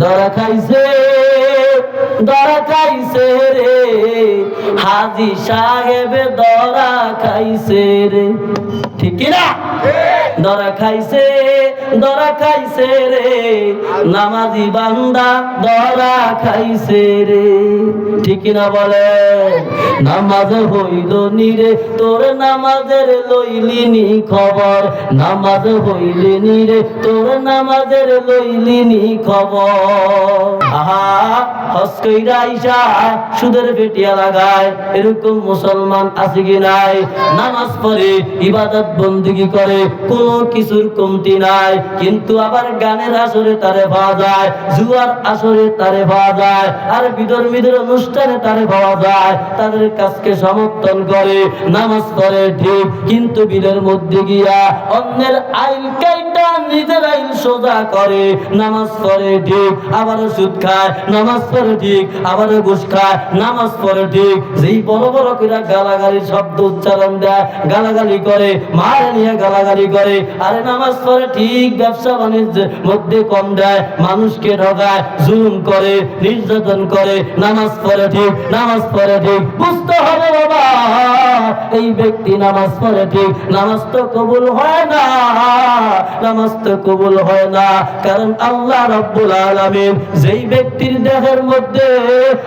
দরা খাইছে দরা খাইছে রে। হাজি সাহেবে দরা খাইছে রে। ঠিক না দরা খাইছে দরা খাইছে রে। নামাজি বান্দা দরা খাইছে রে। ঠিক না বলে? নামাজ হইল নিরে তোর নামাজের লইলিনি খবর। নামাজ হইলে নিরে তোর নামাজের লইলিনি খবর। আহা আইসা, সুদের লাগায়, এরকম মুসলমান আছে কি নাই? নামাজ পড়ে, ইবাদত বন্দিগি করে, কোনো কিছুর কমতি নাই, কিন্তু আবার গানের আসরে তারে পাওয়া যায়, জুয়ার আসরে তারে পাওয়া যায়, আর বিধর্মীদের অনুষ্ঠানে তারে পাওয়া যায়, তাদের কাজকে সমর্থন করে, নামাজ করে ঠিক, কিন্তু বিলের মধ্যে গিয়া অন্যের আইন কাইটা নিজের করে, নামাজ পড়ে ঠিক, আবারও সুদ খায়, নামাজ ঠিক ঘুষ খায়, নামাজ ঠিক। বড় বড় করে গালাগালি শব্দ উচ্চারণ দেয়, গালাগালি করে, মারে নিয়ে গালাগালি করে, আরে নামাজ ঠিক ব্যবসা মধ্যে কম দেয়, মানুষকে ঠকায় জুলুম করে, নির্যাতন করে, নামাজ পড়ে ঠিক, নামাজ পড়ে ঠিক। বুঝতে হবে বাবা। এই ব্যক্তি নামাজ পড়ে ঠিক। নামাজ তো কবুল হয় না। নামাজ তো কবুল হয় না। কারণ আল্লাহ রব্বুল আলামিন যেই ব্যক্তির দেহের মধ্যে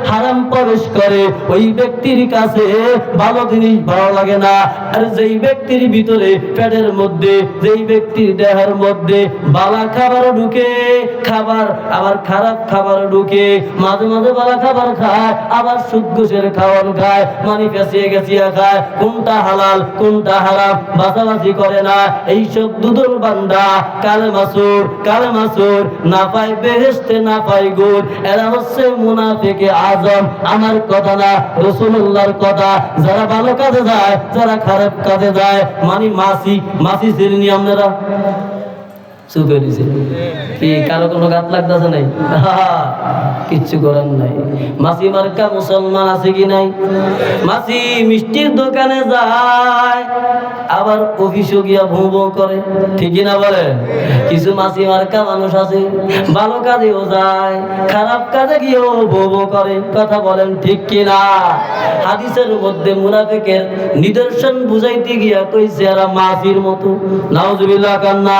হারাম প্রবেশ করে, ওই ব্যক্তির কাছে ভালো জিনিস ভালো লাগে না। আর যেই ব্যক্তির ভিতরে পেটের মধ্যে, যেই ব্যক্তির দেহের মধ্যে বালা খাবার ঢুকে, খাবার আবার খারাপ খাবার ঢুকে, মাঝে মাঝে বালা খাবার খায়, আবার সুদ ঘুষের খাওয়ান খায় মানি পেঁচিয়ে গেছিয়া খায় কোনটা হালাল, কোনটা হারাম বাছাবাছি করে না। এইসব দুদল বান্দা, কাল মাসুর কাল মাসুর, না পাই বেহেস্তে না পাই গুড় এরা হচ্ছে মুনাফিকে আজম। আমার কথা না রসুল্লাহর কথা। যারা ভালো কাজে যায়, যারা খারাপ কাজে যায় মানে মাসি মাসি শ্রেণি আপনারা? দিছে কি, কারও কোনো গাত নাই? কিচ্ছু করার নাই। মাসি মার্কা মুসলমান আছে কি নাই? মাসি মিষ্টির দোকানে যায়, আবার অফিসও গিয়া করে। ঠিকই না বলেন কিছু মাসি মার্কা মানুষ আছে, ভালো কাজেও যায়, খারাপ কাজে গিয়েও ভৌ করে। কথা বলেন ঠিক কি না? হাদিসের মধ্যে মুনাফিকের নিদর্শন বুঝাইতে গিয়া কইছে, এরা মাসির মতো। নাউজুবিল্লাহ কান্না।